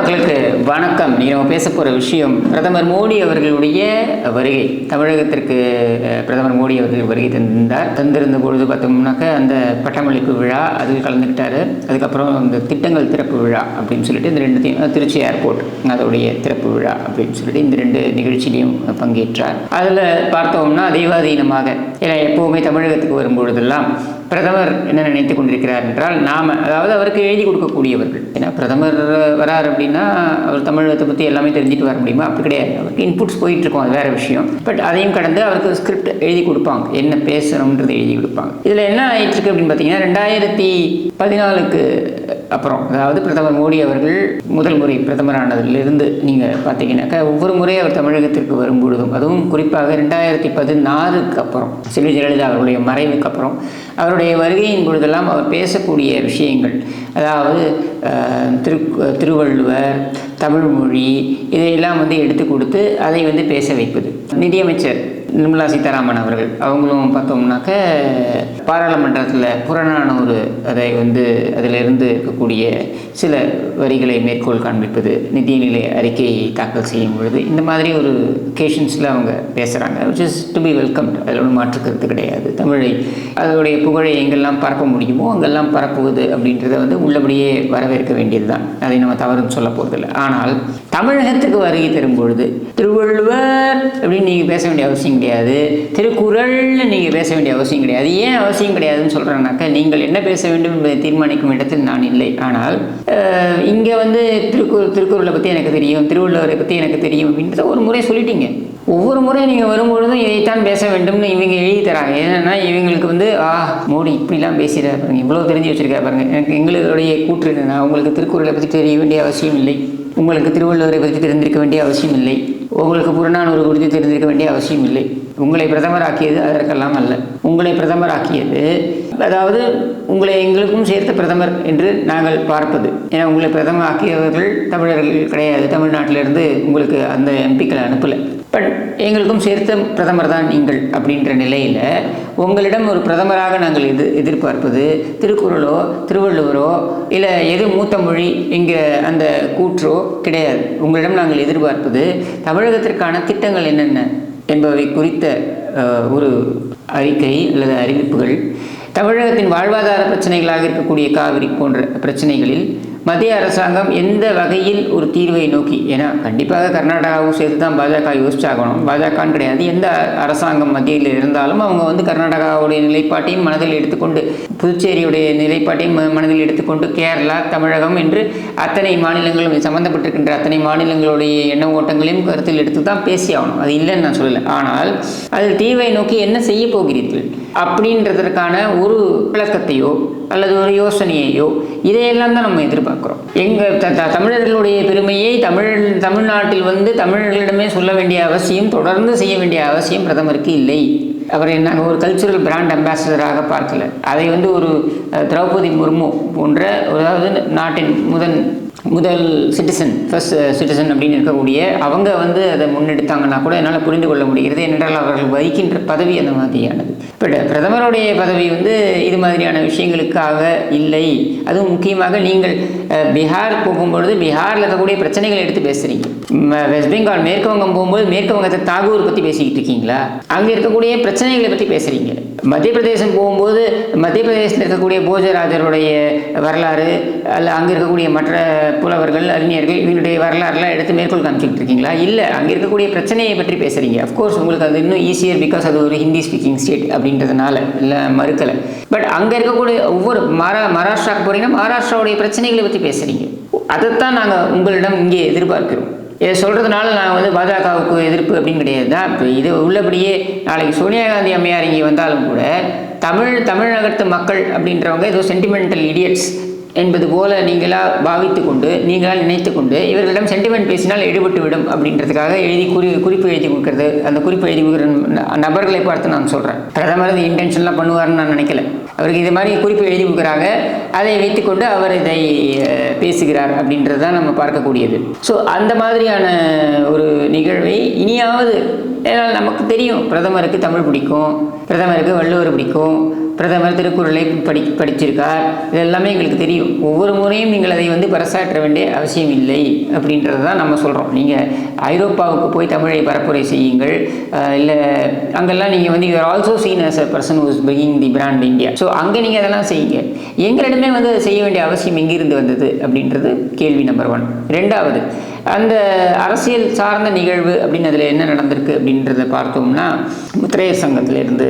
மக்களுக்கு வணக்கம். நீ நம்ம பேச போகிற விஷயம் பிரதமர் மோடி அவர்களுடைய வருகை. தமிழகத்திற்கு பிரதமர் மோடி அவர்கள் வருகை தந்திருந்தார். தந்திருந்த பொழுது பார்த்தோம்னாக்க அந்த பட்டமளிப்பு விழா அதில் கலந்துக்கிட்டாரு. அதுக்கப்புறம் இந்த திட்டங்கள் திறப்பு விழா அப்படின்னு சொல்லிட்டு இந்த ரெண்டுத்தையும் திருச்சி ஏர்போர்ட் அதோடைய திறப்பு விழா அப்படின்னு சொல்லிட்டு இந்த ரெண்டு நிகழ்ச்சியிலையும் பங்கேற்றார். அதில் பார்த்தோம்னா தெய்வாதீனமாக ஏன்னா எப்போவுமே தமிழகத்துக்கு வரும்பொழுதெல்லாம் பிரதமர் என்ன நினைத்து கொண்டிருக்கிறார் என்றால் நாம் அதாவது அவருக்கு எழுதி கொடுக்கக்கூடியவர்கள். ஏன்னா பிரதமர் வரார் அப்படின்னா அவர் தமிழகத்தை பற்றி எல்லாமே தெரிஞ்சுட்டு வர முடியுமா? அப்படி கிடையாது. அவருக்கு இன்புட்ஸ் போயிட்டு இருக்கும் அது வேற விஷயம். பட் அதையும் கடந்து அவருக்கு ஸ்கிரிப்ட் எழுதி கொடுப்பாங்க. என்ன பேசணுன்றதை எழுதி கொடுப்பாங்க. இதில் என்ன ஆயிட்டு இருக்கு அப்படின்னு பார்த்தீங்கன்னா ரெண்டாயிரத்தி பதினாலுக்கு அப்புறம் அதாவது பிரதமர் மோடி அவர்கள் முதல் முறை பிரதமரானதிலிருந்து நீங்கள் பார்த்தீங்கன்னாக்கா ஒவ்வொரு முறை அவர் தமிழகத்திற்கு வரும்பொழுதும் அதுவும் குறிப்பாக ரெண்டாயிரத்தி பதினாறுக்கு அப்புறம் செல்வி ஜெயலலிதா அவருடைய மறைவுக்கு அப்புறம் அவருடைய வருகையின் பொழுதெல்லாம் அவர் பேசக்கூடிய விஷயங்கள் அதாவது திரு திருவள்ளுவர் தமிழ்மொழி இதையெல்லாம் வந்து எடுத்து கொடுத்து அதை வந்து பேச வைப்பது. நிதியமைச்சர் நிர்மலா சீதாராமன் அவர்கள். அவங்களும் பார்த்தோம்னாக்க பாராளுமன்றத்தில் புறநானூறு அதை வந்து அதிலிருந்து இருக்கக்கூடிய சில வரிகளை மேற்கோள் காண்பிப்பது நிதிநிலை அறிக்கையை தாக்கல் செய்யும் பொழுது இந்த மாதிரி ஒரு ஒகேஷன்ஸில் அவங்க பேசுகிறாங்க which is to be welcome அதில் ஒன்றும் மாற்று கருத்து கிடையாது. தமிழை அதனுடைய புகழை எங்கெல்லாம் பரப்ப முடியுமோ அங்கெல்லாம் பரப்புவது அப்படின்றத வந்து உள்ளபடியே வரவேற்க வேண்டியது தான் அதை நம்ம தவறுன்னு சொல்ல போகிறதில்ல ஆனால் தமிழகத்துக்கு வருகை தரும் பொழுது திருவள்ளுவர் அப்படின்னு நீங்கள் பேச வேண்டிய அவசியம் கிடையாது. திருக்குறள்னு நீங்கள் பேச வேண்டிய அவசியம் கிடையாது. ஏன் அவசியம் கிடையாதுன்னு சொல்கிறேன்னாக்கா நீங்கள் என்ன பேச வேண்டும் என்பதை தீர்மானிக்கும் இடத்தில் நான் இல்லை. ஆனால் இங்கே வந்து திருக்குறள் திருக்குறளை பற்றி எனக்கு தெரியும் திருவள்ளுவரை பற்றி எனக்கு தெரியும் அப்படின்றத ஒரு முறை சொல்லிட்டீங்க. ஒவ்வொரு முறை நீங்கள் வரும்பொழுதும் இதைத்தான் பேச வேண்டும்னு இவங்க எழுதி தராங்க. ஏன்னா இவங்களுக்கு வந்து ஆ மோடி இப்படிலாம் பேசுகிறார் பாருங்க இவ்வளோ தெரிஞ்சு வச்சுருக்கா பாருங்க எனக்கு எங்களுடைய கூற்று என்னென்னா உங்களுக்கு திருக்குறளை பற்றி தெரிய வேண்டிய அவசியம் இல்லை. உங்களுக்கு திருவள்ளுவரை பற்றி தெரிந்திருக்க வேண்டிய அவசியம் இல்லை உங்களுக்கு புறநானூறு குறித்து தெரிந்திருக்க வேண்டிய அவசியம் இல்லை உங்களை பிரதமராக்கியது அதற்கெல்லாம் அல்ல. உங்களை பிரதமராக்கியது அதாவது உங்களை எங்களுக்கும் சேர்த்த பிரதமர் என்று நாங்கள் பார்ப்பது. ஏன்னா உங்களை பிரதமர் ஆக்கியவர்கள் தமிழர்கள் கிடையாது. தமிழ்நாட்டிலிருந்து உங்களுக்கு அந்த எம்பிக்களை அனுப்பலை. பட் எங்களுக்கும் சேர்த்த பிரதமர் தான் நீங்கள் அப்படின்ற நிலையில் உங்களிடம் ஒரு பிரதமராக நாங்கள் எது எதிர்பார்ப்பது திருக்குறளோ திருவள்ளுவரோ இல்லை எது மூத்த மொழி என்கிற அந்த கூற்றோ கிடையாது. உங்களிடம் நாங்கள் எதிர்பார்ப்பது தமிழகத்திற்கான திட்டங்கள் என்னென்ன என்பவை குறித்த ஒரு அறிக்கை அல்லது அறிவிப்புகள். தமிழகத்தின் வாழ்வாதார பிரச்சனைகளாக இருக்கக்கூடிய காவிரி போன்ற பிரச்சனைகளில் மத்திய அரசாங்கம் எந்த வகையில் ஒரு தீர்வை நோக்கி ஏன்னா கண்டிப்பாக கர்நாடகாவும் சேர்த்து தான் பாஜக யோசிச்சாகணும். பாஜகன்னு கிடையாது. எந்த அரசாங்கம் மத்தியில் இருந்தாலும் அவங்க வந்து கர்நாடகாவுடைய நிலைப்பாட்டையும் மனதில் எடுத்துக்கொண்டு புதுச்சேரியுடைய நிலைப்பாட்டையும் ம- மனதில் எடுத்துக்கொண்டு கேரளா தமிழகம் என்று அத்தனை மாநிலங்களும் சம்மந்தப்பட்டிருக்கின்ற சம்பந்தப்பட்டிருக்கின்ற அத்தனை மாநிலங்களுடைய எண்ண ஓட்டங்களையும் கருத்தில் எடுத்து தான் பேசி ஆகணும். அது இல்லைன்னு நான் சொல்லலை. ஆனால் அதில் தீர்வை நோக்கி என்ன செய்ய போகிறீர்கள் அப்படின்றதற்கான ஒரு விளக்கத்தையோ அல்லது ஒரு யோசனையையோ இதையெல்லாம் தான் நம்ம எதிர்பார்க்குறோம். எங்கள் த த- தமிழர்களுடைய பெருமையை தமிழ் தமிழ்நாட்டில் வந்து தமிழர்களிடமே சொல்ல வேண்டிய அவசியம் தொடர்ந்து செய்ய வேண்டிய அவசியம் பிரதமருக்கு இல்லை. அவரை நாங்கள் ஒரு கல்ச்சுரல் பிராண்ட் அம்பாசடராக பார்க்கல. அதை வந்து ஒரு திரௌபதி முர்மு போன்ற அதாவது நாட்டின் முதன் முதல் சிட்டிசன் ஃபர்ஸ்ட் சிட்டிசன் அப்படின்னு இருக்கக்கூடிய அவங்க வந்து அதை முன்னெடுத்தாங்கன்னா கூட என்னால் புரிந்து கொள்ள முடிகிறது. ஏனென்றால் அவர்கள் வகிக்கின்ற பதவி அந்த மாதிரியானது. பட் பிரதமருடைய பதவி வந்து இது மாதிரியான விஷயங்களுக்காக இல்லை. அதுவும் முக்கியமாக நீங்கள் பீகார் போகும்பொழுது பீகாரில் இருக்கக்கூடிய பிரச்சனைகளை எடுத்து பேசுகிறீங்க வெஸ்ட் பெங்கால் மேற்கு வங்கம் போகும்போது மேற்கு வங்கத்தை தாகூர் பற்றி பேசிக்கிட்டு இருக்கீங்களா? அங்கே இருக்கக்கூடிய பிரச்சனைகளை பற்றி பேசுகிறீங்க மத்திய பிரதேசம் போகும்போது மத்திய பிரதேசத்தில் இருக்கக்கூடிய போஜராஜருடைய வரலாறு அல்ல அங்கே இருக்கக்கூடிய மற்ற புலவர்கள் அறிஞர்கள் இவங்களுடைய வரலாறுலாம் எடுத்து மேற்கோள் காமிச்சிக்கிட்டு இருக்கீங்களா இல்லை அங்கே இருக்கக்கூடிய பிரச்சனையை பற்றி பேசுகிறீங்க அஃப்கோர்ஸ் உங்களுக்கு அது இன்னும் ஈஸியர் பிகாஸ் அது ஒரு ஹிந்தி ஸ்பீக்கிங் ஸ்டேட் அப்படின்றதுனால இல்லை மறுக்கலை. பட் அங்கே இருக்கக்கூடிய ஒவ்வொரு மரா மகாராஷ்டிராவுக்கு போகிறீங்கன்னா மகாராஷ்டிராவுடைய பிரச்சனைகளை பற்றி பேசுகிறீங்க அதைத்தான் நாங்கள் உங்களிடம் இங்கே எதிர்பார்க்கிறோம். இதை சொல்கிறதுனால நான் வந்து பாஜகவுக்கு எதிர்ப்பு அப்படின்னு கிடையாது. தான் இப்போ இது உள்ளபடியே நாளைக்கு சோனியா காந்தி அம்மையார் இங்கே வந்தாலும் கூட தமிழ் தமிழகத்து மக்கள் அப்படின்றவங்க ஏதோ சென்டிமெண்டல் இடியட்ஸ் என்பது போல நீங்களா பாவித்து கொண்டு நீங்களா நினைத்து கொண்டு இவர்களிடம் சென்டிமெண்ட் பேசினால் எடுபட்டு விடும் அப்படின்றதுக்காக எழுதி குறி குறிப்பு எழுதி கொடுக்கறது. அந்த குறிப்பு எழுதி கொடுக்குற ந- நபர்களை பார்த்து நான் சொல்கிறேன் பிரதமர் இது இன்டென்ஷன்லாம் பண்ணுவார்னு நான் நினைக்கல. அவருக்கு இது மாதிரி குறிப்பு எழுதி கொடுக்குறாங்க. அதை வைத்துக்கொண்டு அவர் இதை பேசுகிறார் அப்படின்றது தான் நம்ம பார்க்கக்கூடியது. ஸோ அந்த மாதிரியான ஒரு நிகழ்வை இனியாவது ஏன்னால் நமக்கு தெரியும் பிரதமருக்கு தமிழ் பிடிக்கும் பிரதமருக்கு வள்ளுவர் பிடிக்கும் பிரதமர் திருக்குறளை படி படிச்சிருக்கார். இது எல்லாமே எங்களுக்கு தெரியும். ஒவ்வொரு முறையும் நீங்கள் அதை வந்து பரசாற்ற வேண்டிய அவசியம் இல்லை அப்படின்றது தான் நம்ம சொல்கிறோம் நீங்கள் ஐரோப்பாவுக்கு போய் தமிழை பரப்புரை செய்யுங்கள். இல்லை அங்கெல்லாம் நீங்கள் வந்து you are also seen as a person who's is the brand India so அங்கே நீங்கள் அதெல்லாம் செய்யுங்க. எங்களிடமே வந்து செய்ய வேண்டிய அவசியம் எங்கிருந்து வந்தது அப்படின்றது கேள்வி நம்பர் ஒன் ரெண்டாவது அந்த அரசியல் சார்ந்த நிகழ்வு அப்படின்னு அதில் என்ன நடந்திருக்கு அப்படின்றத பார்த்தோம்னா முத்திரையர் சங்கத்திலிருந்து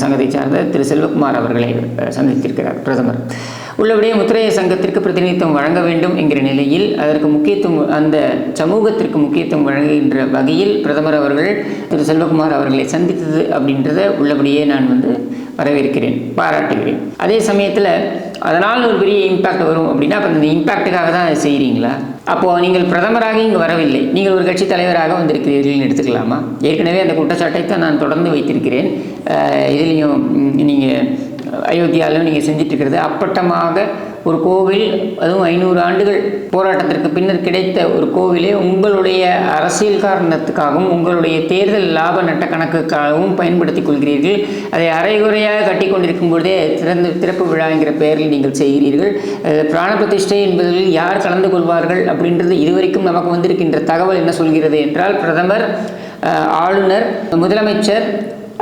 சங்கத்தை சார்ந்த திரு செல்வகுமார் அவர்களை சந்தித்திருக்கிறார் பிரதமர். உள்ளபடியே முத்திரைய சங்கத்திற்கு பிரதிநிதித்துவம் வழங்க வேண்டும் என்கிற நிலையில் அதற்கு முக்கியத்துவம் அந்த சமூகத்திற்கு முக்கியத்துவம் வழங்குகின்ற வகையில் பிரதமர் அவர்கள் திரு செல்வகுமார் அவர்களை சந்தித்தது அப்படின்றத உள்ளபடியே நான் வந்து வரவேற்கிறேன் பாராட்டுகிறேன். அதே சமயத்தில் அதனால் ஒரு பெரிய இம்பாக்ட் வரும் அப்படின்னா அப்போ அந்த இம்பேக்ட்டுக்காக தான் செய்கிறீங்களா அப்போது நீங்கள் பிரதமராக இங்கு வரவில்லை. நீங்கள் ஒரு கட்சி தலைவராக வந்திருக்கிறீர்கள் எடுத்துக்கலாமா? ஏற்கனவே அந்த குற்றச்சாட்டை தான் நான் தொடர்ந்து வைத்திருக்கிறேன். இதுலேயும் நீங்கள் அயோத்தியாவிலும் நீங்கள் செஞ்சிட்ருக்கிறது அப்பட்டமாக ஒரு கோவில் அதுவும் ஐநூறு ஆண்டுகள் போராட்டத்திற்கு பின்னர் கிடைத்த ஒரு கோவிலை உங்களுடைய அரசியல் காரணத்துக்காகவும் உங்களுடைய தேர்தல் லாப நட்ட கணக்குக்காகவும் பயன்படுத்திக் கொள்கிறீர்கள். அதை அரைகுறையாக கட்டி கொண்டிருக்கும் பொழுதே திறந்து திறப்பு விழாங்கிற பெயரில் நீங்கள் செய்கிறீர்கள். பிராண பிரதிஷ்டை என்பதில் யார் கலந்து கொள்வார்கள் அப்படின்றது இதுவரைக்கும் நமக்கு வந்திருக்கின்ற தகவல் என்ன சொல்கிறது என்றால் பிரதமர் ஆளுநர் முதலமைச்சர்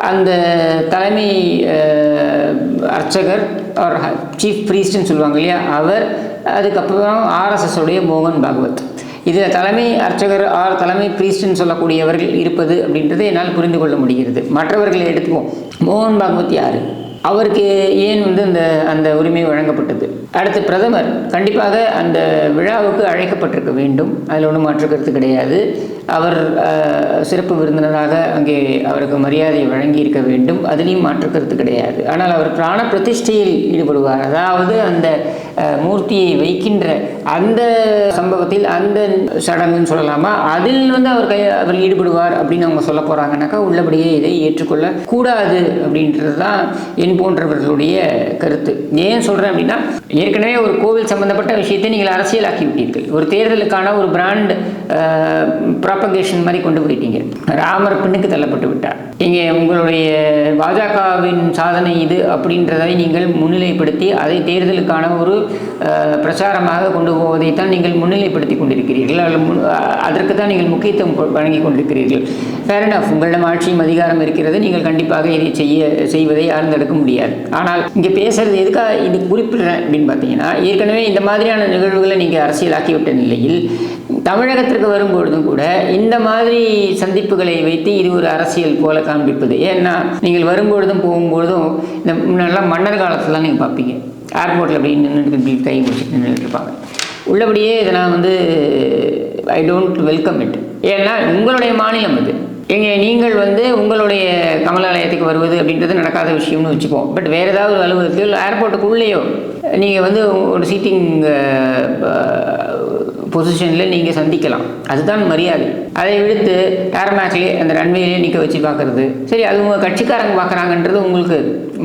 அந்த தலைமை அர்ச்சகர் அவர் சீஃப் ப்ரீஸ்ட்னு சொல்லுவாங்க இல்லையா? அவர் அதுக்கப்புறம் ஆர்எஸ்எஸ்ஸுடைய மோகன் பாகவத். இதில் தலைமை அர்ச்சகர் ஆர் தலைமை ப்ரீஸ்ட்னு சொல்லக்கூடியவர்கள் இருப்பது அப்படின்றத என்னால் புரிந்து கொள்ள முடிகிறது. மற்றவர்களை எடுத்துப்போம் மோகன் பாகவத் யார்? அவருக்கு ஏன் வந்து அந்த அந்த உரிமை வழங்கப்பட்டது? அடுத்து பிரதமர் கண்டிப்பாக அந்த விழாவுக்கு அழைக்கப்பட்டிருக்க வேண்டும். அதில் ஒன்றும் மாற்று கருத்து கிடையாது. அவர் சிறப்பு விருந்தினராக அங்கே அவருக்கு மரியாதை வழங்கி இருக்க வேண்டும். அதுலேயும் மாற்று கருத்து கிடையாது. ஆனால் அவர் பிராண பிரதிஷ்டையில் ஈடுபடுவார். அதாவது அந்த மூர்த்தியை வைக்கின்ற அந்த சம்பவத்தில் அந்த சடங்குன்னு சொல்லலாமா அதில் வந்து அவர் கை அவர் ஈடுபடுவார் அப்படின்னு அவங்க சொல்ல போகிறாங்கனாக்கா உள்ளபடியே இதை ஏற்றுக்கொள்ள கூடாது அப்படின்றது தான் என் போன்றவர்களுடைய கருத்து. ஏன் சொல்கிறேன் அப்படின்னா ஏற்கனவே ஒரு கோவில் சம்பந்தப்பட்ட விஷயத்தை நீங்கள் அரசியலாக்கி விட்டீர்கள். ஒரு தேர்தலுக்கான ஒரு பிராண்ட் ப்ராப்பகேஷன் மாதிரி கொண்டு போயிட்டீங்க. ராமர் பின்னுக்கு தள்ளப்பட்டு விட்டார். இங்கே உங்களுடைய பாஜகவின் சாதனை இது அப்படின்றதை நீங்கள் முன்னிலைப்படுத்தி அதை தேர்தலுக்கான ஒரு பிரச்சாரமாக கொண்டு போவதைத்தான் நீங்கள் முன்னிலைப்படுத்தி கொண்டிருக்கிறீர்கள். அல்ல முன்- அதற்கு தான் நீங்கள் முக்கியத்துவம் வழங்கி கொண்டிருக்கிறீர்கள். Fair enough. உங்களிடம் ஆட்சியும் அதிகாரம் இருக்கிறது. நீங்கள் கண்டிப்பாக இதை செய்ய செய்வதை யாரும் தடுக்க முடியாது. ஆனால் இங்கே பேசுறது எதுக்காக இது குறிப்பிடுறேன் அப்படின்னு பார்த்தீங்கன்னா ஏற்கனவே இந்த மாதிரியான நிகழ்வுகளை நீங்கள் அரசியலாக்கி விட்ட நிலையில் தமிழகத்திற்கு வரும்பொழுதும் கூட இந்த மாதிரி சந்திப்புகளை வைத்து இது ஒரு அரசியல் போல காண்பிப்பது. ஏன்னா நீங்கள் வரும்பொழுதும் போகும்பொழுதும் இந்த முன்னெல்லாம் மன்னர் காலத்தில் நீங்கள் பார்ப்பீங்க. ஏர்போர்ட்டில் அப்படி நின்று கை முடிச்சுட்டு நின்றுட்டு இருப்பாங்க. உள்ளபடியே இதை நான் வந்து ஐ டோன்ட் வெல்கம் இட் ஏன்னா உங்களுடைய மாநிலம் அது. எங்கே நீங்கள் வந்து உங்களுடைய கமலாலயத்துக்கு வருவது அப்படின்றது நடக்காத விஷயம்னு வச்சுப்போம் பட் வேறு ஏதாவது ஒரு அலுவலகத்தில் ஏர்போர்ட்டுக்குள்ளேயோ நீங்கள் வந்து ஒரு சீட்டிங் பொசிஷனில் நீங்கள் சந்திக்கலாம். அதுதான் மரியாதை. அதை விடுத்து டேரமேக்லேயே அந்த ரன்வேலேயே நிற்க வச்சு பார்க்குறது. சரி அது உங்கள் கட்சிக்காரங்க பார்க்குறாங்கன்றது உங்களுக்கு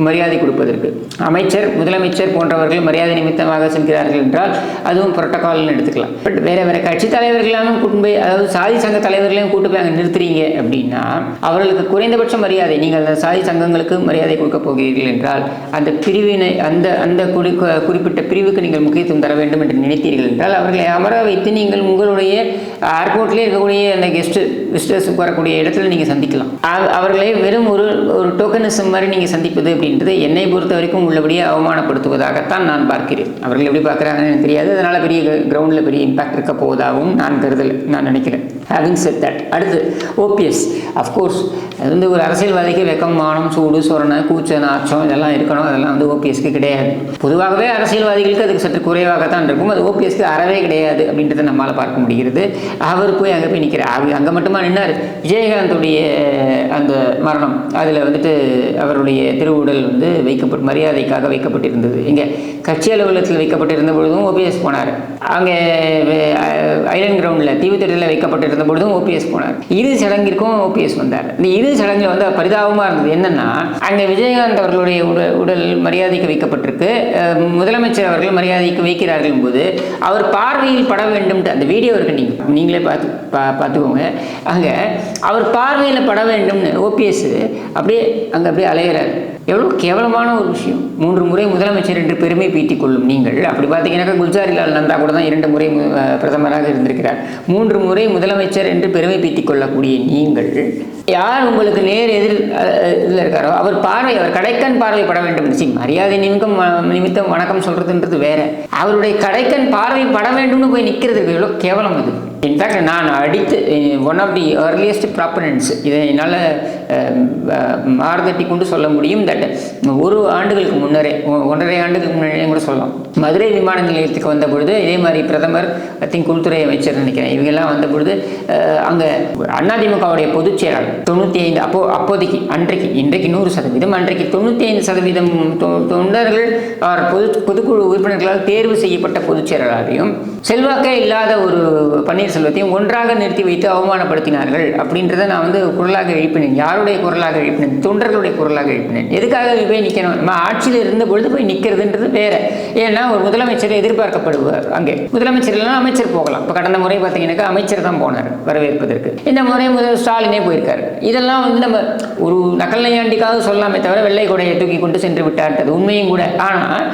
மரியாதை கொடுப்பதற்கு. அமைச்சர் முதலமைச்சர் போன்றவர்கள் மரியாதை நிமித்தமாக செல்கிறார்கள் என்றால் அதுவும் புரோட்டோகால்னு எடுத்துக்கலாம். பட் வேற வேற கட்சி தலைவர்களாலும் கூட்டு போய் அதாவது சாதி சங்க தலைவர்களையும் கூட்டு போய் அங்கே நிறுத்துறீங்க அப்படின்னா அவர்களுக்கு குறைந்தபட்ச மரியாதை. நீங்கள் அந்த சாதி சங்கங்களுக்கு மரியாதை கொடுக்க போகிறீர்கள் என்றால் அந்த பிரிவினை அந்த அந்த குறி குறிப்பிட்ட பிரிவுக்கு நீங்கள் முக்கியத்துவம் தர வேண்டும் என்று நினைத்தீர்கள் என்றால் அவர்களை அமர வைத்து நீங்கள் உங்களுடைய ஏர்போர்ட்லேயே இருக்கக்கூடிய அந்த கெஸ்ட் விசிட்டர்ஸுக்கு வரக்கூடிய இடத்துல நீங்கள் சந்திக்கலாம். அவர்களை வெறும் ஒரு ஒரு டோக்கனிசம் மாதிரி நீங்கள் சந்திப்பது அப்படின்றது என்னை பொறுத்த வரைக்கும் உள்ளபடியே அவமானப்படுத்துவதாகத்தான் நான் பார்க்கிறேன். அவர்கள் எப்படி பார்க்குறாங்கன்னு எனக்கு தெரியாது. அதனால் பெரிய கிரவுண்டில் பெரிய இம்பாக்ட் இருக்க போவதாகவும் நான் கருதலை நான் நினைக்கிறேன். ஹேவிங் செட் தட் அடுத்து ஓபிஎஸ் அஃப்கோர்ஸ் அது வந்து ஒரு அரசியல்வாதிக்கு வெக்கம் மானம் சூடு சொரணை கூச்ச நாச்சம் இதெல்லாம் இருக்கணும். அதெல்லாம் வந்து ஓபிஎஸ்க்கு கிடையாது. பொதுவாகவே அரசியல்வாதிகளுக்கு அதுக்கு சற்று குறைவாகத்தான் இருக்கும். அது ஓபிஎஸ்க்கு அறவே கிடையாது அப்படின்றத நம்மளால் பார்க்க முடிகிறது. அவர் போய் அங்கே போய் நிற்கிறார் அவர் அங்கே மட்டுமா நின்னார்? விஜயகாந்துடைய அந்த மரணம் அதில் வந்துட்டு அவருடைய திருவுடல் வந்து வைக்கப்பட்டு மரியாதைக்காக வைக்கப்பட்டிருந்தது. இங்கே கட்சி அலுவலகத்தில் வைக்கப்பட்டிருந்த பொழுதும் ஓபிஎஸ் போனார். அங்கே ஐலண்ட் கிரவுண்டில் தீவுத்திடலில் வைக்கப்பட்டிருந்த பொழுதும் ஓபிஎஸ் போனார். இரு சடங்கிற்கும் ஓபிஎஸ் வந்தார். இந்த இரு சடங்கில் வந்து பரிதாபமாக இருந்தது. என்னன்னா அங்கே விஜயகாந்த் அவர்களுடைய உடல் உடல் மரியாதைக்கு வைக்கப்பட்டிருக்கு. முதலமைச்சர் அவர்கள் மரியாதைக்கு வைக்கிறார்கள் போது அவர் பார்வையில் பட வேண்டும் அந்த வீடியோ இருக்கு நீங்கள் நீங்களே பார்த்து பா பார்த்துக்கோங்க. அங்கே அவர் பார்வையில் பட வேண்டும்னு ஓபிஎஸ் அப்படியே அங்கே அப்படியே அலையிறாரு. எவ்வளோ கேவலமான ஒரு விஷயம். மூன்று முறை முதலமைச்சர் என்று பெருமை பீட்டிக் கொள்ளும் நீங்கள். அப்படி பார்த்தீங்கன்னாக்கா குல்ஜாரிலால் நந்தா கூட தான் இரண்டு முறை பிரதமராக இருந்திருக்கிறார். மூன்று முறை முதலமைச்சர் என்று பெருமை பீட்டிக் கொள்ளக்கூடிய நீங்கள் யார் உங்களுக்கு நேர் எதிர் இதில் இருக்காரோ அவர் பார்வை அவர் கடைக்கண் பார்வைப்பட வேண்டும். சி மரியாதை நிமித்தம் நிமித்தம் வணக்கம் சொல்றதுன்றது வேற. அவருடைய கடைக்கண் பார்வை பட வேண்டும்னு போய் நிற்கிறதுக்கு எவ்வளோ கேவலம் அது. இன்ஃபேக்ட் நான் அடித்து one of the earliest proponents இதை என்னால் eh, மாறுதட்டி கொண்டு சொல்ல முடியும் தட் ஒரு ஆண்டுகளுக்கு முன்னரே ஒ- ஒன்றரை ஆண்டுகளுக்கு முன்னரே கூட சொல்லலாம். மதுரை விமான நிலையத்துக்கு வந்த பொழுது இதே மாதிரி பிரதமர் ஐ திங்க் உள்துறை அமைச்சர் நினைக்கிறேன் இவங்கெல்லாம் வந்த பொழுது eh, அங்கே அதிமுகவுடைய பொதுச் செயலாளர் தொண்ணூற்றி ஐந்து அப்போ அப்போதைக்கு அன்றைக்கு இன்றைக்கு நூறு சதவீதம் அன்றைக்கு தொண்ணூற்றி ஐந்து சதவீதம் தொ- தொண்டர்கள் அவர் பொது பொதுக்குழு உறுப்பினர்களால் தேர்வு செய்யப்பட்ட பொதுச் செயலாளரையும் செல்வாக்கே இல்லாத ஒரு பன்னீர்செல்வத்தையும் ஒன்றாக நிறுத்தி வைத்து அவமானப்படுத்தினார்கள் அப்படின்றத நான் வந்து குரலாக எழுப்பினேன். யாருடைய குரலாக எழுப்பினேன்? தொண்டர்களுடைய குரலாக எழுப்பினேன். எதுக்காக போய் நிற்கணும் நம்ம ஆட்சியில் இருந்த பொழுது போய் நிற்கிறதுன்றது வேற. ஏன்னா ஒரு முதலமைச்சர் எதிர்பார்க்கப்படுவார் அங்கே. முதலமைச்சர் இல்லைனா அமைச்சர் போகலாம். இப்போ கடந்த முறை பார்த்தீங்கன்னாக்கா அமைச்சர் தான் போனார் வரவேற்பதற்கு. இந்த முறை முதல் ஸ்டாலினே போயிருக்காரு. இதெல்லாம் வந்து நம்ம ஒரு நக்கல் நையாண்டிக்காக சொல்லாமே தவிர வெள்ளை கொடையை தூக்கி கொண்டு சென்று விட்டார்ன்றது உண்மையும் கூட. ஆனால்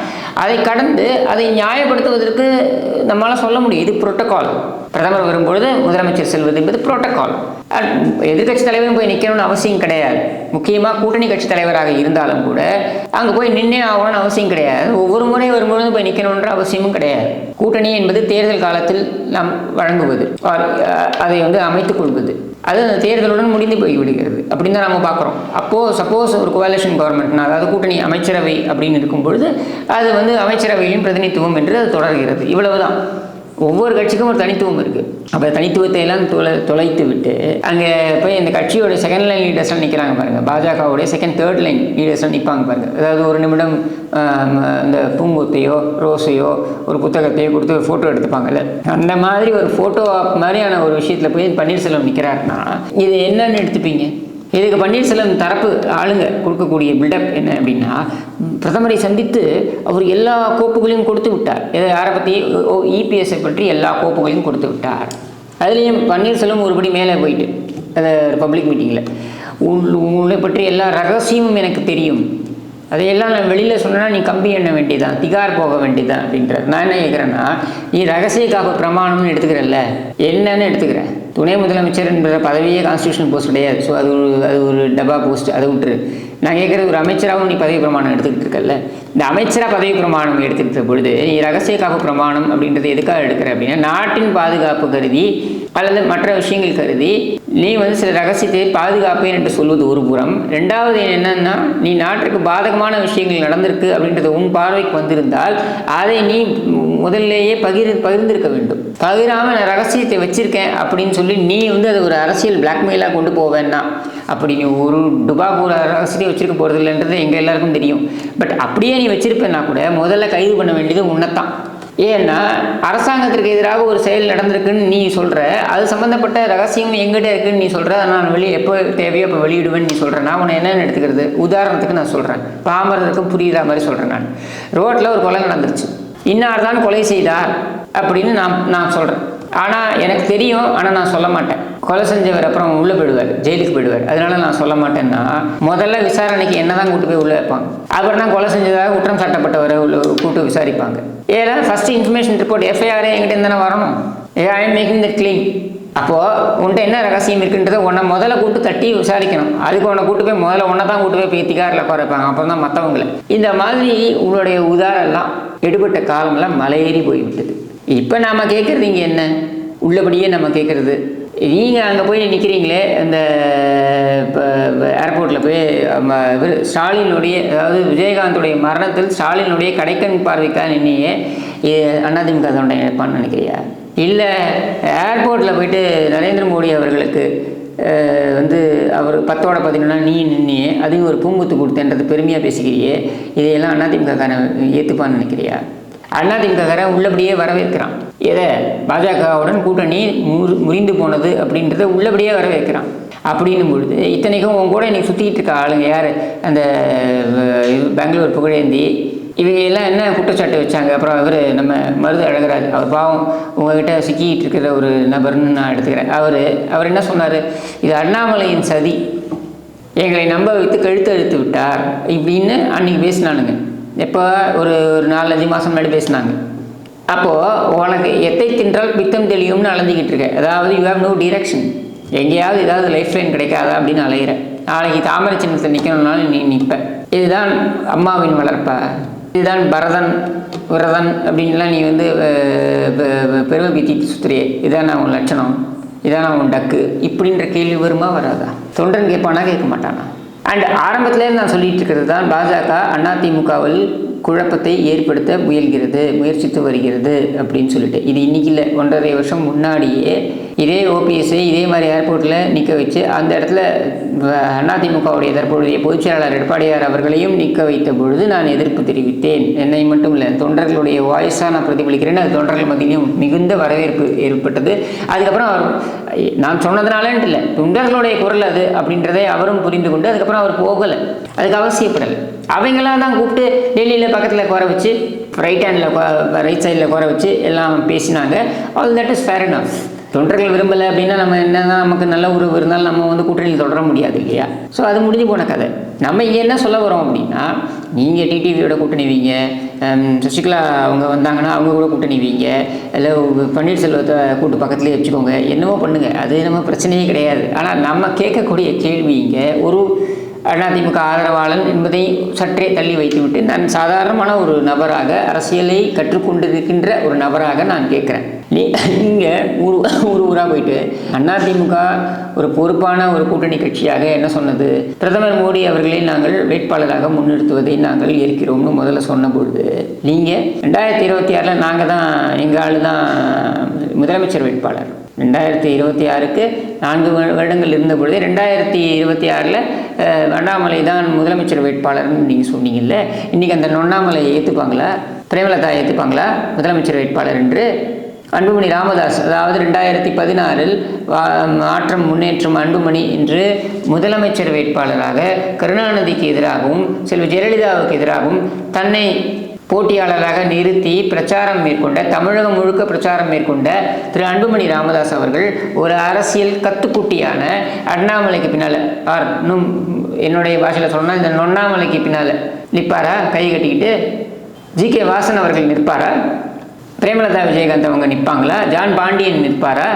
அதை கடந்து அதை நியாயப்படுத்துவதற்கு நம்மளால் சொல்ல முடியும். இது புரோட்டோகால் பிரதமர் வரும்பொழுது முதலமைச்சர் செல்வது என்பது புரோட்டோகால் எதிர்கட்சி தலைவரும் போய் நிற்கணும்னு அவசியம் கிடையாது. முக்கியமாக கூட்டணி கட்சி தலைவராக இருந்தாலும் கூட அங்கே போய் நின்னே ஆகணும்னு அவசியம் கிடையாது. ஒவ்வொரு முறை வரும்பொழுது போய் நிற்கணுன்ற அவசியமும் கிடையாது. கூட்டணி என்பது தேர்தல் காலத்தில் நாம் வழங்குவது அதை வந்து அமைத்துக் கொள்வது. அது அந்த தேர்தலுடன் முடிந்து போய் விடுகிறது. அப்படின்னு தான் நம்ம பார்க்குறோம். அப்போது சப்போஸ் ஒரு கோவாலேஷன் கவர்மெண்ட்னா அதாவது கூட்டணி அமைச்சரவை அப்படின்னு இருக்கும் பொழுது அது வந்து அமைச்சரவையிலும் பிரதிநிதித்துவம் என்று அது தொடர்கிறது. இவ்வளவுதான். ஒவ்வொரு கட்சிக்கும் ஒரு தனித்துவம் இருக்குது அப்போ தனித்துவத்தை எல்லாம் தொலை தொலைத்து விட்டு அங்கே போய் இந்த கட்சியோட செகண்ட் லைன் லீடர்ஸ்லாம் நிற்கிறாங்க பாருங்கள் பாஜகவுடைய செகண்ட் தேர்ட் லைன் லீடர்ஸ்லாம் நிற்பாங்க பாருங்கள் அதாவது ஒரு நிமிடம் இந்த பூங்கொத்தையோ ரோஸையோ ஒரு புத்தகத்தையோ கொடுத்து ஒரு ஃபோட்டோ எடுத்துப்பாங்கல்ல. அந்த மாதிரி ஒரு ஃபோட்டோ மாதிரியான ஒரு விஷயத்தில் போய் பன்னீர்செல்வம் நிற்கிறாருன்னா இது என்னன்னு எடுத்துப்பீங்க? இதுக்கு பன்னீர்செல்வம் தரப்பு ஆளுங்க கொடுக்கக்கூடிய பில்டப் என்ன அப்படின்னா பிரதமரை சந்தித்து அவர் எல்லா கோப்புகளையும் கொடுத்து விட்டார். இதை யாரை பற்றி இபிஎஸ்ஐ பற்றி எல்லா கோப்புகளையும் கொடுத்து விட்டார். அதுலேயும் பன்னீர்செல்வம் ஒருபடி மேலே போயிட்டு அதை பப்ளிக் மீட்டிங்கில் உன்னை பற்றி எல்லா ரகசியமும் எனக்கு தெரியும். அதையெல்லாம் நான் வெளியில் சொன்னால் நீ கம்பி எண்ண வேண்டியதான் திகார் போக வேண்டியதான் அப்படின்றார். நான் என்ன கேட்குறேன்னா நீ ரகசிய காப்பு பிரமாணம்னு எடுத்துக்கிறல்ல? என்னன்னு எடுத்துக்கிறேன். துணை முதலமைச்சர் என்ற பதவியே கான்ஸ்டியூஷன் போஸ்ட் கிடையாது. ஸோ அது ஒரு அது ஒரு டப்பா போஸ்ட் அதை விட்டுரு நான் கேட்குறது ஒரு அமைச்சராகவும் நீ பதவி பிரமாணம் எடுத்துக்கிட்டு இருக்கல்ல இந்த அமைச்சராக பதவி பிரமாணம் எடுத்துக்கிட்ட பொழுது நீ ரகசிய காப்பு பிரமாணம் அப்படின்றது எதுக்காக எடுக்கிற அப்படின்னா நாட்டின் பாதுகாப்பு கருதி அல்லது மற்ற விஷயங்கள் கருதி நீ வந்து சில ரகசியத்தை பாதுகாப்பேன் என்று சொல்வது ஒரு புறம். ரெண்டாவது என்னன்னா நீ நாட்டிற்கு பாதகமான விஷயங்கள் நடந்திருக்கு அப்படின்றது உன் பார்வைக்கு வந்திருந்தால் அதை நீ முதல்லேயே பகிர் பகிர்ந்திருக்க வேண்டும். பகிராமல் நான் ரகசியத்தை வச்சிருக்கேன் அப்படின்னு சொல்லி நீ வந்து அதை ஒரு அரசியல் பிளாக்மெயிலாக கொண்டு போவேன்னா அப்படி நீ ஒரு டுபாக்கூர் ரகசியத்தை வச்சிருக்க போகிறது இல்லைன்றது எங்கள் எல்லாருக்கும் தெரியும். பட் அப்படியே நீ வச்சிருப்பேன்னா கூட முதல்ல கைது பண்ண வேண்டியது உன்னைத்தான். ஏன்னா அரசாங்கத்திற்கு எதிராக ஒரு செயல் நடந்திருக்குன்னு நீ சொல்கிற அது சம்மந்தப்பட்ட ரகசியம் எங்கிட்ட இருக்குன்னு நீ சொல்கிற அதை நான் வெளியே எப்போ தேவையோ அப்போ வெளியிடுவேன்னு நீ சொல்கிற நான் உன்னை என்னென்னு எடுத்துக்கிறது? உதாரணத்துக்கு நான் சொல்கிறேன் பாமரருக்கும் புரியுற மாதிரி சொல்கிறேன் நான். ரோட்டில் ஒரு கொலை நடந்துருச்சு. இன்னார் தான் கொலை செய்தார் அப்படின்னு நான் நான் சொல்கிறேன் ஆனால் எனக்கு தெரியும் ஆனால் நான் சொல்ல மாட்டேன். கொலை செஞ்சவர் அப்புறம் உள்ளே போயிடுவார் ஜெயிலுக்கு போயிடுவார். அதனால நான் சொல்ல மாட்டேன்னா முதல்ல விசாரணைக்கு என்ன தான் கூட்டு போய் உள்ளே வைப்பாங்க? அப்புறம் தான் கொலை செஞ்சதாக குற்றம் சாட்டப்பட்டவரை உள்ள கூட்டு விசாரிப்பாங்க. ஏன்னா ஃபர்ஸ்ட் இன்ஃபர்மேஷன் ரிப்போர்ட் எஃப்ஐஆரே என்கிட்ட தானே வரணும்? ஏ I am making the clean அப்போது உன்ட்ட என்ன ரகசியம் இருக்குன்றதை உன்னை முதல்ல கூட்டு தட்டி விசாரிக்கணும். அதுக்கு உன்னை கூட்டு போய் முதல்ல உன்னை தான் கூட்டு போய் பேத்திக்காரில் திகாரில் குறைப்பாங்க அப்போ தான் மற்றவங்களை இந்த மாதிரி உங்களுடைய உதாரெல்லாம் எடுபட்ட காலமெல்லாம் மலையேறி போய்விட்டது. இப்போ நாம் கேட்குறது இங்கே என்ன? உள்ளபடியே நம்ம கேட்குறது நீங்கள் அங்கே போய் நிற்கிறீங்களே அந்த இப்போ ஏர்போர்ட்டில் போய் ஸ்டாலினுடைய அதாவது விஜயகாந்துடைய மரணத்தில் ஸ்டாலினுடைய கடைக்கண் பார்வைக்காக நின்னையே இது அதிமுக தொண்டை நினைப்பான்னு நினைக்கிறியா? இல்லை ஏர்போர்ட்டில் போயிட்டு நரேந்திர மோடி அவர்களுக்கு வந்து அவர் பத்தோட பதினொன்னா நீ நின்னியே அதையும் ஒரு பூங்குத்து கொடுத்தேன்றது பெருமையாக பேசிக்கிறியே இதையெல்லாம் அதிமுகக்காரன் ஏற்றுப்பான்னு நினைக்கிறியா? அதிமுககாரன் உள்ளபடியே வரவேற்கிறான். எதை? பாஜகவுடன் கூட்டணி முறிந்து போனது அப்படின்றத உள்ளபடியே வரவேற்கிறான். அப்படின்னும் பொழுது இத்தனைக்கும் உன் கூட இன்னைக்கு சுற்றிக்கிட்டு இருக்க ஆளுங்க யார்? அந்த பெங்களூர் புகழேந்தி. இவங்க எல்லாம் என்ன குற்றச்சாட்டு வச்சாங்க? அப்புறம் அவர் நம்ம மருது அழகராஜ் அவர் பாவம் உங்ககிட்ட சிக்கிட்டு இருக்கிற ஒரு நபர்னு நான் எடுத்துக்கிறேன். அவர் அவர் என்ன சொன்னார்? இது அண்ணாமலையின் சதி. எங்களை நம்ப வைத்து கழுத்து அழுத்து விட்டார். இப்படின்னு அன்னைக்கு பேசினானுங்க. எப்போ ஒரு ஒரு நாலஞ்சு மாதம் முன்னாடி பேசினாங்க. அப்போது உனக்கு எத்தை தின்றால் பித்தம் தெளியும்னு அலைஞ்சிக்கிட்டு இருக்கேன் அதாவது யூ ஹேவ் நோ டிரெக்ஷன் எங்கேயாவது ஏதாவது லைஃப் லைன் கிடைக்காதா அப்படின்னு அலையிறேன் நாளைக்கு தாமரை சின்னத்தை நிற்கணும்னாலும் நீ நிற்பேன் இதுதான் அம்மாவின் வளர்ப்பா. இதுதான் பரதன் விரதன் அப்படின்லாம் நீ வந்து பெருமை பீத்திட்டு சுத்துறியே. இதான் உன் லட்சணம். இதான் உன் டக்கு. இப்படின்ற கேள்வி வருமா வராதா? தொண்டன் கேட்பானா கேட்க மாட்டானா? அண்ட் ஆரம்பத்திலேருந்து நான் சொல்லிட்டு இருக்கிறது தான் பாஜக அதிமுகவில் குழப்பத்தை ஏற்படுத்த முயல்கிறது முயற்சித்து வருகிறது அப்படின்னு சொல்லிட்டு. இது இன்னைக்கு இல்லை ஒன்றரை வருஷம் முன்னாடியே இதே ஓபிஎஸ்ஐ இதே மாதிரி ஏர்போர்ட்டில் நிற்க வச்சு அந்த இடத்துல அதிமுகவுடைய தற்போதைய பொதுச்செயலாளர் எடப்பாடியார் அவர்களையும் நிற்க வைத்த பொழுது நான் எதிர்ப்பு தெரிவித்தேன். என்னை மட்டும் இல்லை தொண்டர்களுடைய வாய்ஸாக நான் பிரதிபலிக்கிறேன் அது தொண்டர்கள் மத்தியிலும் மிகுந்த வரவேற்பு ஏற்பட்டது. அதுக்கப்புறம் அவர் நான் சொன்னதுனாலன்ட்டு இல்லை தொண்டர்களுடைய குரல் அது அப்படின்றதை அவரும் புரிந்து கொண்டு அதுக்கப்புறம் அவர் போகலை. அதுக்கு அவசியப்படலை. அவங்களாம் தான் கூப்பிட்டு டெல்லியில் பக்கத்தில் குறை வச்சு ரைட் ஹேண்டில் ரைட் சைடில் குறை வச்சு எல்லாம் பேசினாங்க. All that is fair enough. தொண்டர்கள் விரும்பலை அப்படின்னா நம்ம என்ன நமக்கு நல்ல உறவு இருந்தாலும் நம்ம வந்து கூட்டணியில் தொடர முடியாது இல்லையா? ஸோ அது முடிஞ்சு போன கதை. நம்ம இங்கே என்ன சொல்ல வரோம் அப்படின்னா நீங்கள் டிடிவியோட கூட்டணி வைங்க. சசிகலா அவங்க வந்தாங்கன்னா அவங்க கூட கூட்டணி வைங்க. இல்லை பன்னீர்செல்வத்தை கூட்டு பக்கத்துலேயே வச்சுக்கோங்க. என்னவோ பண்ணுங்கள் அது நம்ம பிரச்சனையே கிடையாது. ஆனால் நம்ம கேட்கக்கூடிய கேள்வி இங்கே ஒரு அதிமுக ஆதரவாளன் என்பதை சற்றே தள்ளி வைத்துவிட்டு நான் சாதாரணமான ஒரு நபராக அரசியலை கற்றுக்கொண்டிருக்கின்ற ஒரு நபராக நான் கேட்குறேன். இங்கே நீங்கள் ஊர் ஊர் ஊராக போயிட்டு அதிமுக ஒரு பொறுப்பான ஒரு கூட்டணி கட்சியாக என்ன சொன்னது? பிரதமர் மோடி அவர்களை நாங்கள் வேட்பாளராக முன்னிறுத்துவதை நாங்கள் ஏற்கிறோம்னு முதல்ல சொன்ன பொழுது நீங்கள் ரெண்டாயிரத்தி இருபத்தி ஆறில் நாங்கள் தான் எங்கள் ஆள் தான் முதலமைச்சர் வேட்பாளர். ரெண்டாயிரத்தி இருபத்தி ஆறுக்கு நான்கு வருடங்கள் இருந்த பொழுது ரெண்டாயிரத்தி இருபத்தி ஆறில் அண்ணாமலை தான் முதலமைச்சர் வேட்பாளர்னு நீங்கள் சொன்னீங்கல்ல இன்றைக்கி அந்த நொண்ணாமலையை ஏற்றுப்பாங்களா பிரேமலதா ஏற்றுப்பாங்களா முதலமைச்சர் வேட்பாளர் என்று அன்புமணி ராமதாஸ் அதாவது ரெண்டாயிரத்தி பதினாறில் மாற்றம் முன்னேற்றம் அன்புமணி என்று முதலமைச்சர் வேட்பாளராக கருணாநிதிக்கு எதிராகவும் செல்வி ஜெயலலிதாவுக்கு எதிராகவும் தன்னை போட்டியாளராக நிறுத்தி பிரச்சாரம் மேற்கொண்ட தமிழகம் முழுக்க பிரச்சாரம் மேற்கொண்ட திரு அன்புமணி ராமதாஸ் அவர்கள் ஒரு அரசியல் கத்துக்குட்டியான அண்ணாமலைக்கு பின்னால். ஆர் இன்னும் என்னுடைய பாஷையில் சொன்னால் இந்த நொண்ணாமலைக்கு பின்னால் நிற்பாரா? கை கட்டிக்கிட்டு ஜி கே வாசன் அவர்கள் நிற்பாரா? பிரேமலதா விஜயகாந்த் அவங்க நிற்பாங்களா? ஜான் பாண்டியன் நிற்பாரா?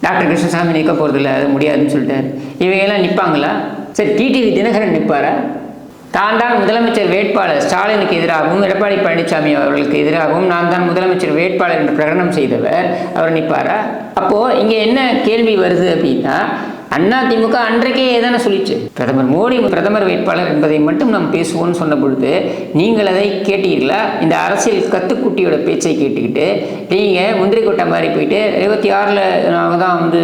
டாக்டர் கிருஷ்ணசாமி நிற்க போகிறதில்ல அது முடியாதுன்னு சொல்லிட்டாரு. இவங்கெல்லாம் நிற்பாங்களா? சரி டிடிவி தினகரன் நிற்பாரா? தான் தான் முதலமைச்சர் வேட்பாளர் ஸ்டாலினுக்கு எதிராகவும் எடப்பாடி பழனிசாமி அவர்களுக்கு எதிராகவும் நான் தான் முதலமைச்சர் வேட்பாளர் என்று பிரகடனம் செய்தவர். அவர் நிற்பாரா அப்போது இங்கே என்ன கேள்வி வருது அப்படின்னா அண்ணா திமுக அன்றைக்கே தானே சொல்லிச்சு? பிரதமர் மோடி பிரதமர் வேட்பாளர் என்பதை மட்டும் நாம் பேசுவோம்னு சொன்ன பொழுது நீங்கள் அதை கேட்டீர்களா? இந்த அரசியல் கத்துக்குட்டியோட பேச்சை கேட்டுக்கிட்டு நீங்கள் முந்திரி கொட்டை மாதிரி போயிட்டு இருபத்தி ஆறில் நாங்கள் தான் வந்து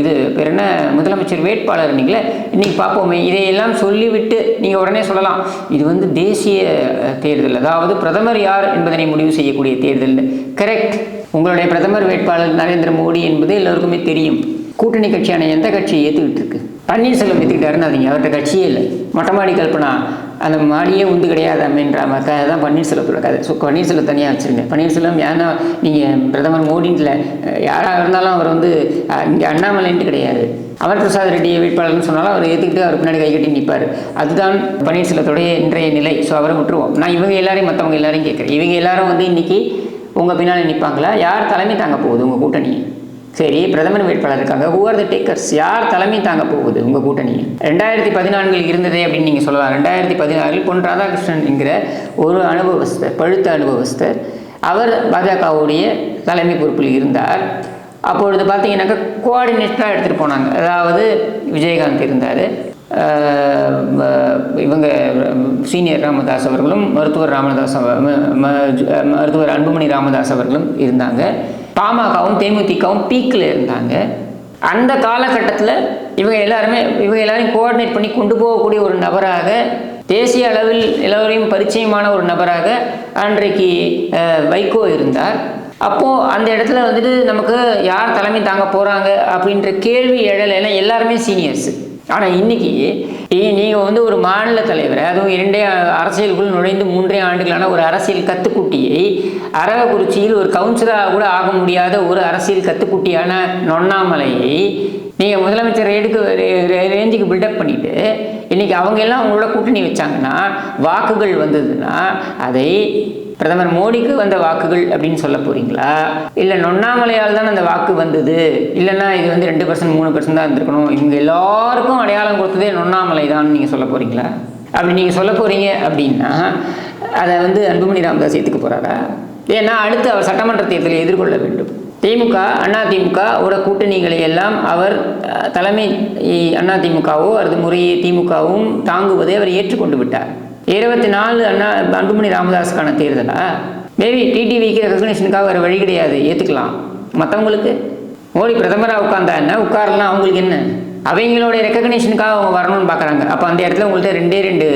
இது பேர் என்ன? முதலமைச்சர் வேட்பாளர் நீங்களே இன்னைக்கு பார்ப்போமே. இதையெல்லாம் சொல்லிவிட்டு நீங்கள் உடனே சொல்லலாம். இது வந்து தேசிய தேர்தல். அதாவது பிரதமர் யார் என்பதனை முடிவு செய்யக்கூடிய தேர்தல். கரெக்ட் உங்களுடைய பிரதமர் வேட்பாளர் நரேந்திர மோடி என்பது எல்லோருக்குமே தெரியும். கூட்டணி கட்சியான எந்த கட்சியை ஏற்றுக்கிட்டு இருக்கு பன்னீர்செல்வம் ஏற்றுக்கிட்டாருன்னு அதிங்க அவர்கிட்ட கட்சியே இல்லை. மொட்டை மாடி கல்பனா அந்த மாடியே உண்டு கிடையாது அப்படின்ற கதை தான் பன்னீர்செல்வத்தோட கதை. ஸோ பன்னீர்செல்வம் தனியாக வச்சுருங்க. பன்னீர்செல்வம் ஏன்னா நீங்கள் பிரதமர் மோடின்ல யாராக இருந்தாலும் அவர் வந்து இங்கே அண்ணாமலைன்ட்டு கிடையாது. அமர் பிரசாத் ரெட்டி வேட்பாளர்னு சொன்னாலும் அவர் ஏற்றுக்கிட்டு அவர் பின்னாடி கை கட்டி நிற்பார் அதுதான் பன்னீர்செல்வத்துடைய இன்றைய நிலை. ஸோ அவரை விட்டுருவோம். நான் இவங்க எல்லாரையும் மற்றவங்க எல்லாரையும் கேட்குறேன். இவங்க எல்லாரும் வந்து இன்னைக்கு உங்கள் பின்னாடி நிற்பாங்களா யார் தலைமை தாங்க போகுது உங்கள் கூட்டணி சரி பிரதமர் வேட்பாளர் இருக்காங்க ஹூ ஆர் த டேக்கர்ஸ் யார் தலைமை தாங்க போகுது உங்கள் கூட்டணி ரெண்டாயிரத்தி பதினான்கில் இருந்ததே அப்படின்னு நீங்கள் சொல்லலாம். ரெண்டாயிரத்தி பதினாறில் பொன் ராதாகிருஷ்ணன் என்கிற ஒரு அனுபவஸ்தர் பழுத்த அனுபவஸ்தர் அவர் பாஜகவுடைய தலைமை பொறுப்பில் இருந்தார். அப்பொழுது பார்த்தீங்கன்னாக்கா கோஆர்டினேட்டராக எடுத்துகிட்டு போனாங்க. அதாவது விஜயகாந்த் இருந்தார். இவங்க சீனியர் ராமதாஸ் அவர்களும் மருத்துவர் ராமதாஸ் மருத்துவர் அன்புமணி ராமதாஸ் அவர்களும் இருந்தாங்க. பாமகவும் தேமுதிகவும் பீக்கில் இருந்தாங்க. அந்த காலகட்டத்தில் இவங்க எல்லாருமே இவங்க எல்லாரையும் கோஆர்டினேட் பண்ணி கொண்டு போகக்கூடிய ஒரு நபராக தேசிய அளவில் எல்லோரையும் பரிச்சயமான ஒரு நபராக அன்றைக்கு வைகோ இருந்தார். அப்போது அந்த இடத்துல வந்துட்டு நமக்கு யார் தலைமை தாங்க போகிறாங்க அப்படின்ற கேள்வி எழலை ஏன்னா எல்லாருமே சீனியர்ஸு ஆனால் இன்னைக்கு நீங்கள் வந்து ஒரு மாநில தலைவர் அதுவும் இரண்டே அரசியலுக்குள் நுழைந்து மூன்றே ஆண்டுகளான ஒரு அரசியல் கத்துக்குட்டியை அரவக்குறிச்சியில் ஒரு கவுன்சிலராக கூட ஆக முடியாத ஒரு அரசியல் கத்துக்குட்டியான நொண்ணாமலையை நீங்கள் முதலமைச்சர் ரேடுக்கு ரே- ரேஞ்சுக்கு பில்டப் பண்ணிட்டு இன்னைக்கு அவங்க எல்லாம் அவங்களோட கூட்டணி வச்சாங்கன்னா வாக்குகள் வந்ததுன்னா அதை பிரதமர் மோடிக்கு வந்த வாக்குகள் அப்படின்னு சொல்ல போறீங்களா? இல்லை நொண்ணாமலையால் தான் அந்த வாக்கு வந்தது? இல்லைன்னா இது வந்து ரெண்டு பர்சன்ட் மூணு பர்சன்ட் தான் இருந்திருக்கணும்? இவங்க எல்லாருக்கும் அடையாளம் கொடுத்ததே நொண்ணாமலை தான் நீங்கள் சொல்ல போறீங்களா? அப்படி நீங்கள் சொல்ல போறீங்க அப்படின்னா அதை வந்து அன்புமணி ராமதாஸ் ஏற்றுக்க போறாரா? ஏன்னா அடுத்து அவர் சட்டமன்ற தேர்தலை எதிர்கொள்ள வேண்டும். திமுக அண்ணா திமுக அவரோட கூட்டணிகளை எல்லாம் அவர் தலைமை அண்ணா திமுகவோ அல்லது முறையே திமுகவும் தாங்குவதை அவர் ஏற்றுக்கொண்டு விட்டார். இருபத்தி நாலு அண்ணா அன்புமணி ராமதாஸுக்கான தேர்தலா? மேபி டிடிவிக்கு ரெகக்னேஷனுக்காக வேறு வழி கிடையாது. ஏற்றுக்கலாம் மற்றவங்களுக்கு மோடி பிரதமராக உட்காந்தா என்ன? உட்காரலாம் அவங்களுக்கு என்ன? அவங்களோட ரெக்கக்னேஷனுக்காக அவங்க வரணும்னு பார்க்குறாங்க அப்போ அந்த இடத்துல உங்கள்கிட்ட ரெண்டே ரெண்டு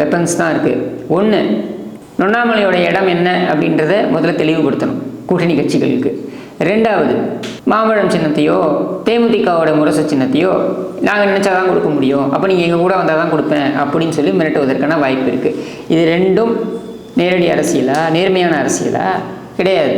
வெப்பன்ஸ் தான் இருக்குது ஒன்று நொண்ணாமலையோட இடம் என்ன அப்படின்றத முதல்ல தெளிவுபடுத்தணும். கூட்டணி கட்சிகளுக்கு. ரெண்டாவது மாம்பழம் சின்னத்தையோ தேமுதிகாவோட முரசு சின்னத்தையோ நாங்கள் நினச்சா தான் கொடுக்க முடியும். அப்போ நீங்கள் எங்கள் கூட வந்தால் தான் கொடுப்பேன் அப்படின்னு சொல்லி மிரட்டுவதற்கான வாய்ப்பு இருக்குது இது ரெண்டும் நேரடி அரசியலா நேர்மையான அரசியலா? கிடையாது.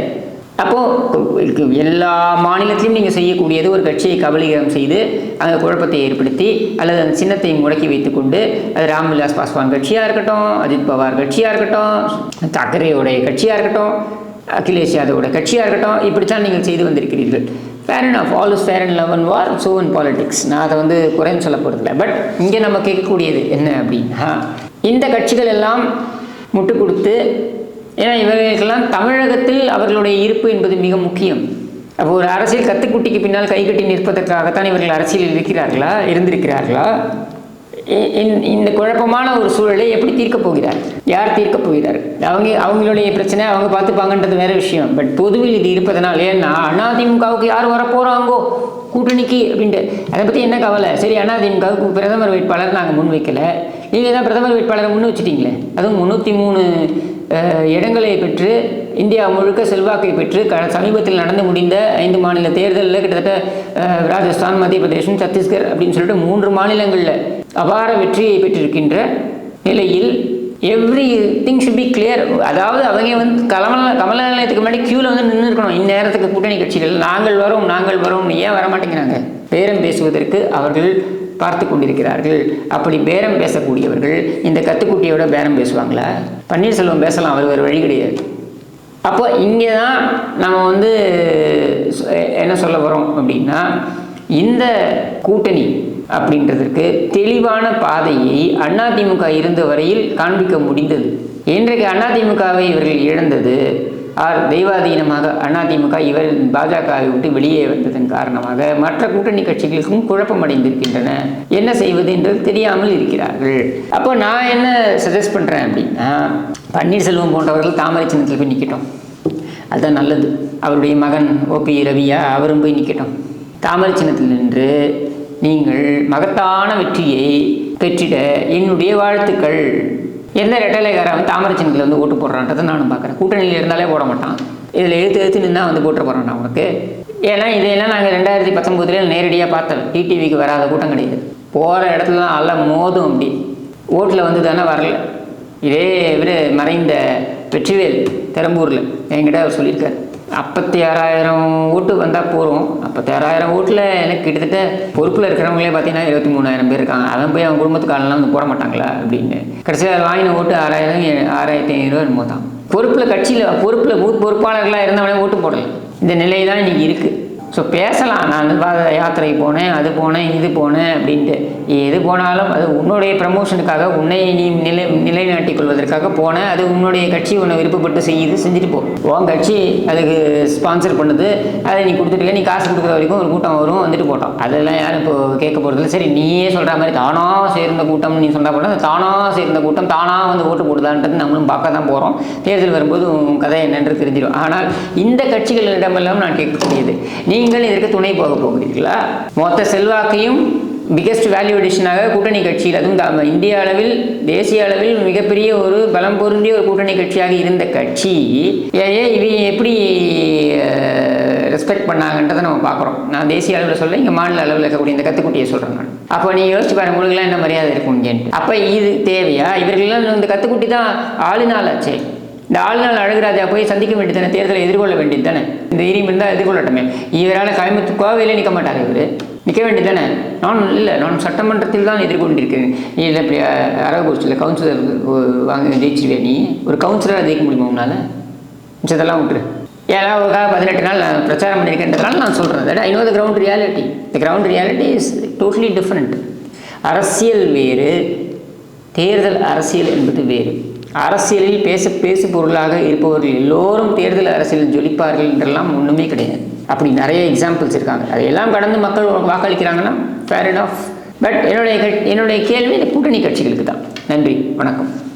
அப்போது எல்லா மாநிலத்திலும் நீங்கள் செய்யக்கூடியது ஒரு கட்சியை கபலீகரம் செய்து அந்த குழப்பத்தை ஏற்படுத்தி அல்லது அந்த சின்னத்தை முடக்கி வைத்துக்கொண்டு அது ராம்விலாஸ் பாஸ்வான் கட்சியாக இருக்கட்டும் அஜித் பவார் கட்சியாக இருக்கட்டும் தாக்கரேயோடைய கட்சியாக இருக்கட்டும் அகிலேஷ் யாதவோட கட்சியாக இருக்கட்டும் இப்படித்தான் நீங்கள் செய்து வந்திருக்கிறீர்கள். Fair and of all is fair and love and war so in politics நான் அதை வந்து குறைன்னு சொல்ல போகிறதில்ல பட் இங்கே நம்ம கேட்கக்கூடியது என்ன அப்படின்னா இந்த கட்சிகள் எல்லாம் முட்டு கொடுத்து ஏன்னா இவர்களுக்கெல்லாம் தமிழகத்தில் அவர்களுடைய இருப்பு என்பது மிக முக்கியம். அப்போ ஒரு அரசியல் கத்துக்குட்டிக்கு பின்னால் கைகட்டி நிற்பதற்காகத்தான் இவர்கள் அரசியலில் இருக்கிறார்களா இருந்திருக்கிறார்களா? இந்த- இந்த குழப்பமான ஒரு சூழலை எப்படி தீர்க்க போகிறார்? யார் தீர்க்க போகிறார்? அவங்க அவங்களுடைய பிரச்சனை அவங்க பார்த்துப்பாங்கன்றது வேற விஷயம். பட் பொதுவில் இது இருப்பதனால் ஏன்னா அதிமுகவுக்கு யார் வரப்போகிறாங்கோ கூட்டணிக்கு அப்படின்ட்டு. அதை பற்றி என்ன கவலை? சரி அதிமுகவுக்கு பிரதமர் வேட்பாளர் நாங்கள் முன் வைக்கலை நீங்கள் தான் பிரதமர் வேட்பாளரை முன் வச்சுட்டிங்களே. அதுவும் முந்நூற்றி மூணு இடங்களை பெற்று இந்தியா முழுக்க செல்வாக்கை பெற்று க சமீபத்தில் நடந்து முடிந்த ஐந்து மாநில தேர்தலில் கிட்டத்தட்ட ராஜஸ்தான் மத்திய பிரதேசம் சத்தீஸ்கர் அப்படின்னு சொல்லிட்டு மூன்று மாநிலங்களில் அபார வெற்றியை பெற்றிருக்கின்ற நிலையில் everything should be clear அதாவது அவங்க வந்து கமல கமல நிலையத்துக்கு முன்னாடி க்யூவில் வந்து நின்று இருக்கணும். இந்நேரத்துக்கு கூட்டணி கட்சிகள் நாங்கள் வரோம் நாங்கள் வரோம் ஏன் வர மாட்டேங்கிறாங்க பேரம் பேசுவதற்கு அவர்கள் பார்த்து கொண்டிருக்கிறார்கள் அப்படி பேரம் பேசக்கூடியவர்கள் இந்த கத்துக்குட்டியோட பேரம் பேசுவாங்களா? பன்னீர்செல்வம் பேசலாம் அவர் ஒரு வழி கிடையாது. அப்போ இங்கே தான் நம்ம வந்து என்ன சொல்ல வரோம் அப்படின்னா இந்த கூட்டணி அப்படின்றதற்கு தெளிவான பாதையை அதிமுக இருந்த வரையில் காண்பிக்க முடிந்தது. இன்றைக்கு அதிமுகவை இவர்கள் இழந்தது ஆர் தெய்வாதீனமாக அதிமுக இவர் பாஜகவை விட்டு வெளியே வந்ததன் காரணமாக மற்ற கூட்டணி கட்சிகளுக்கும் குழப்பம் அடைந்திருக்கின்றன. என்ன செய்வது என்று தெரியாமல் இருக்கிறார்கள். அப்போ நான் என்ன சஜஸ்ட் பண்ணுறேன் அப்படின்னா பன்னீர்செல்வம் போன்றவர்கள் தாமரை சின்னத்தில் போய் நிற்கட்டும் அதுதான் நல்லது. அவருடைய மகன் ஓபி ரவியா அவரும் போய் நிற்கட்டும் தாமரை சின்னத்தில் நின்று நீங்கள் மகத்தான வெற்றியை பெற்றிட என்னுடைய வாழ்த்துக்கள். எந்த ரெட்டலைக்காரன் தாமரை சின்னத்தில் வந்து ஓட்டு போடுறான்றதை நானும் பார்க்குறேன். கூட்டணியில் இருந்தாலே போட மாட்டான். இதில் எழுத்து எழுத்து நின்னா வந்து போட்டு போகிறான் அவனுக்கு ஏன்னா இதையெல்லாம் நாங்கள் ரெண்டாயிரத்தி பத்தொம்போதுலேயே நேரடியாக பார்த்தோம். டிடிவிக்கு வராத கூட்டம் கிடையாது. போகிற இடத்துல தான் மோதும் அப்படி. ஓட்டில் வந்து தானே வரல. இதே இவர் மறைந்த வெற்றிவேல் பெரம்பூரில். என்கிட்ட அவர் சொல்லியிருக்காரு. ஐம்பத்தி ஆறாயிரம் ஓட்டு வந்தால் போகிறோம் ஐம்பத்தி ஆறாயிரம் ஓட்டில் எனக்கு கிட்டத்தட்ட பொறுப்பில் இருக்கிறவங்களே பார்த்தீங்கன்னா இருபத்தி மூணாயிரம் பேர் இருக்காங்க. அவன் போய் அவன் குடும்பத்துக்கு ஆளெல்லாம் வந்து போட மாட்டாங்களா அப்படின்னு. கடைசியாக வாங்கின ஓட்டு ஆறாயிரம் ஆறாயிரத்தி ஐநூறுரூவா என்னமோ தான். பொறுப்பில் கட்சியில் பொறுப்பில் பூத் பொறுப்பாளர்களாக இருந்தவனே ஓட்டு போடலாம் இந்த நிலை தான் இன்றைக்கி இருக்குது ஸோ பேசலாம். நான் நிர்வாக யாத்திரை போனேன் அது போனேன் இது போனேன் அப்படின்ட்டு. எது போனாலும் அது உன்னுடைய ப்ரமோஷனுக்காக உன்னை நீ நிலை நிலைநாட்டிக் கொள்வதற்காக போனேன். அது உன்னுடைய கட்சி உன்னை விருப்பப்பட்டு செய்யுது செஞ்சுட்டு போ. உன் கட்சி அதுக்கு ஸ்பான்சர் பண்ணுது. அதை நீ கொடுத்துட்டு நீ காசு கொடுக்குற வரைக்கும் ஒரு கூட்டம் வரும் வந்துட்டு போட்டோம். அதெல்லாம் யாரும் இப்போ கேட்க போகிறதில்ல சரி நீயே சொல்கிற மாதிரி தானாக சேர்ந்த கூட்டம் நீ சொன்னால் போனால் தானாக சேர்ந்த கூட்டம் தானாக வந்து ஓட்டு போடுதான்றது நம்மளும் பார்க்க தான் போகிறோம் தேர்தல் வரும்போது உன் கதை என்னென்று தெரிஞ்சிடும். ஆனால் இந்த கட்சிகளிடமெல்லாம் நான் கேட்கக்கூடியது நீங்கள் இதற்கு துணை போக போகிறீர்களா? மொத்த செல்வாக்கையும் பிகெஸ்ட் வேல்யூ அடிஷனாக கூட்டணி கட்சியில் அதுவும் இந்திய அளவில் தேசிய அளவில் மிகப்பெரிய ஒரு பலம் பொருந்திய ஒரு கூட்டணி கட்சியாக இருந்த கட்சி. ஏ ஏ, இவங்க எப்படி ரெஸ்பெக்ட் பண்ணாங்கன்றதை நம்ம பார்க்குறோம். நான் தேசிய அளவில் சொல்ல இங்கே மாநில அளவில் இருக்கக்கூடிய இந்த கத்துக்குட்டியை சொல்கிறேன் நான். அப்போ நீ யோசிச்சு பாருங்க உங்களுக்குலாம் என்ன மரியாதை இருக்கும்னு அப்போ இது தேவையா? இவர்களெல்லாம் இந்த கத்துக்குட்டி தான் ஆளுநாளாச்சே இந்த ஆளுநாள் அழகுராஜா போய் சந்திக்க வேண்டியதானே தேர்தலை எதிர்கொள்ள வேண்டியது தானே இந்த ஈரியம் இருந்தால் எதிர்கொள்ளட்டமே. இவரால் கோயம்புத்தூர் கோவையிலே நிற்க மாட்டார் இவர். நிற்க வேண்டியது தானே நான் இல்லை நான் சட்டமன்றத்தில் தான் எதிர்கொண்டிருக்கிறேன் நீ இல்லை இப்படி அரவக்குறிச்சியில் கவுன்சிலர் வாங்க ஜெயிச்சிருவே நீ? ஒரு கவுன்சிலராக ஜெயிக்க முடியுமா உன்னால்? மிச்சதெல்லாம் விட்டுரு. ஏன்னா ஒரு பதினெட்டு நாள் நான் பிரச்சாரம் பண்ணியிருக்கேன்றதுனால நான் சொல்கிறேன் that I know the ground reality. The ground reality is totally different. அரசியல் வேறு தேர்தல் அரசியல் என்பது வேறு. அரசியலில் பேச பேசு பொருளாக இருப்பவர்கள் எல்லோரும் தேர்தல் அரசியலில் ஜொலிப்பார்கள் என்றெல்லாம் ஒன்றுமே கிடையாது. அப்படி நிறைய எக்ஸாம்பிள்ஸ் இருக்காங்க. அதையெல்லாம் கடந்து மக்கள் வாக்களிக்கிறாங்கன்னா ஃபேர் ஆஃப் பட் என்னுடைய என்னுடைய கேள்வி இந்த கூட்டணி கட்சிகளுக்கு தான். நன்றி. வணக்கம்.